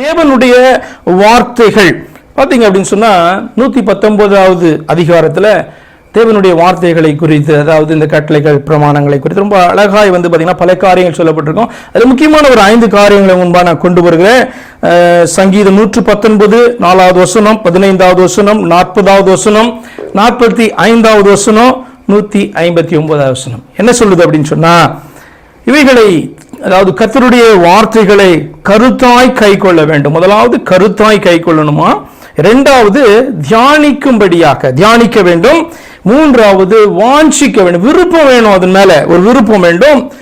தேவனுடைய வார்த்தைகள். பார்த்தீங்க அப்படின்னு சொன்னா நூத்தி பத்தொன்பதாவது அதிகாரத்துல தேவனுடைய வார்த்தைகளை குறித்து அதாவது இந்த கட்டளைகள் பிரமாணங்களை குறித்து ரொம்ப அழகாய் வந்து பார்த்தீங்கன்னா பல காரியங்கள் சொல்லப்பட்டிருக்கும். அது முக்கியமான ஒரு ஐந்து காரியங்களை முன்பாக நான் கொண்டு வருகிறேன். சங்கீதம் நூற்று பத்தொன்பது நாலாவது வசனம் பதினைந்தாவது வசனம் நாற்பதாவது வசனம் நாற்பத்தி ஐந்தாவது வசனம் நூத்தி ஐம்பத்தி ஒன்பதாவது வசனம். என்ன சொல்லுது அப்படின்னு சொன்னா இவைகளை அதாவது கத்தருடைய வார்த்தைகளை கருத்தாய் கை கொள்ள வேண்டும். முதலாவது கருத்தாய் கை கொள்ளணுமா? இரண்டாவது தியானிக்கும்படியாக தியானிக்க வேண்டும். மூன்றாவது வாஞ்சிக்க வேண்டும். விருப்பம் வேணும் அதன் மேல. ஒரு விருப்பம் வேண்டும்.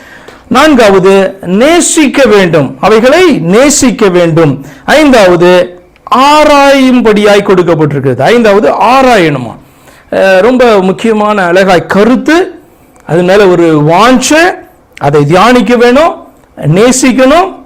நான்காவது நேசிக்க வேண்டும். அவைகளை நேசிக்க வேண்டும். ஐந்தாவது ஆராயும்படியாய் கொடுக்கப்பட்டிருக்கிறது. ஐந்தாவது ஆராயணுமா? ரொம்ப முக்கியமான அழகாய் கருத்து அது மேல ஒரு வாஞ்ச அதை தியானிக்க வேணும். நேசிக்கணும்.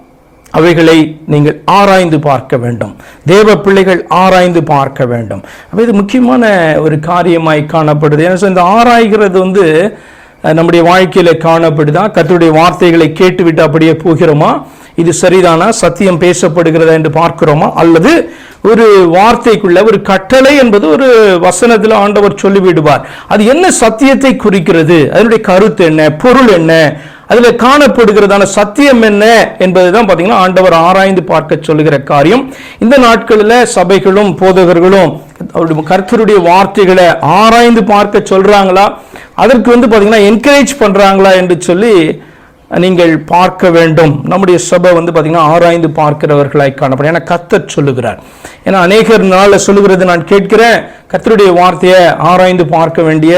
அவைகளை நீங்கள் ஆராய்ந்து பார்க்க வேண்டும். தேவ பிள்ளைகள் ஆராய்ந்து பார்க்க வேண்டும். அப்போ இது முக்கியமான ஒரு காரியமாய் காணப்படுது. ஏன்னா இந்த ஆராய்கிறது வந்து நம்முடைய வாழ்க்கையில் காணப்படுதா? கர்த்தருடைய வார்த்தைகளை கேட்டுவிட்டு அப்படியே போகிறோமா? இது சரிதானா? சத்தியம் பேசப்படுகிறதா என்று பார்க்கிறோமா? அல்லது ஒரு வார்த்தைக்குள்ள ஒரு கட்டளை என்பது ஒரு வசனத்தில் ஆண்டவர் சொல்லிவிடுவார். அது என்ன சத்தியத்தை குறிக்கிறது? அதனுடைய கருத்து என்ன? பொருள் என்ன? அதில் காணப்படுகிறதான சத்தியம் என்ன என்பதுதான் பார்த்தீங்கன்னா ஆண்டவர் ஆராய்ந்து பார்க்க சொல்லுகிற காரியம். இந்த நாட்களில் சபைகளும் போதகர்களும் அவருடைய கர்த்தருடைய வார்த்தைகளை ஆராய்ந்து பார்க்க சொல்கிறாங்களா அதற்கு வந்து பார்த்தீங்கன்னா என்கரேஜ் பண்ணுறாங்களா என்று சொல்லி நீங்கள் பார்க்க வேண்டும். நம்முடைய சபை வந்து பார்த்தீங்கன்னா ஆராய்ந்து பார்க்கிறவர்களாய் காணப்படும். ஏன்னா கத்தர் சொல்லுகிறார். ஏன்னா அநேகர் நாளில் சொல்லுகிறது நான் கேட்கிறேன் கத்தருடைய வார்த்தையை ஆராய்ந்து பார்க்க வேண்டிய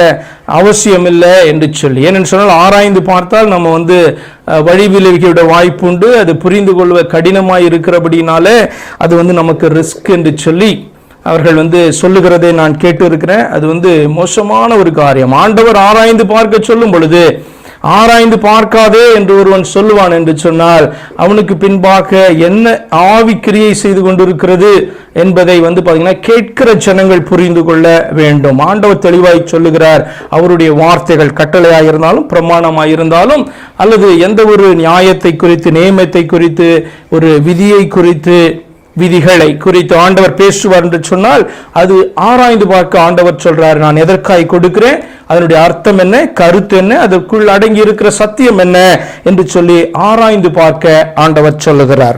அவசியம் இல்லை என்று சொல்லி. ஏனென்று சொன்னால் ஆராய்ந்து பார்த்தால் நம்ம வந்து வழி விளைவிக்க வாய்ப்புண்டு அது புரிந்து கொள்வ கடினமாக இருக்கிறபடினாலே அது வந்து நமக்கு ரிஸ்க் என்று சொல்லி அவர்கள் வந்து சொல்லுகிறதை நான் கேட்டு இருக்கிறேன் அது வந்து மோசமான ஒரு காரியம். ஆண்டவர் ஆராய்ந்து பார்க்க சொல்லும் பொழுது ஆராய்ந்து பார்க்காதே என்று ஒருவன் சொல்லுவான் என்று சொன்னால் அவனுக்கு பின்பாக என்ன ஆவிக்கிரியை செய்து கொண்டிருக்கிறது என்பதை வந்து பார்த்தீங்கன்னா கேட்கிற ஜனங்கள் புரிந்து கொள்ள வேண்டும். ஆண்டவர் தெளிவாய் சொல்லுகிறார் அவருடைய வார்த்தைகள் கட்டளையாக இருந்தாலும் பிரமாணமாக இருந்தாலும் அல்லது எந்த ஒரு நியாயத்தை குறித்து நியமத்தை குறித்து ஒரு விதியை குறித்து விதிகளை குறித்து ஆண்டவர் பேசுவார் என்று சொன்னால் அது ஆராய்ந்து பார்க்க ஆண்டவர் சொல்றார் நான் எதற்காய் கொடுக்கிறேன்? அதனுடைய அர்த்தம் என்ன? கருத்து என்ன? அதற்குள் அடங்கி இருக்கிற சத்தியம் என்ன? என்று சொல்லி ஆராய்ந்து பார்க்க ஆண்டவர் சொல்லுகிறார்.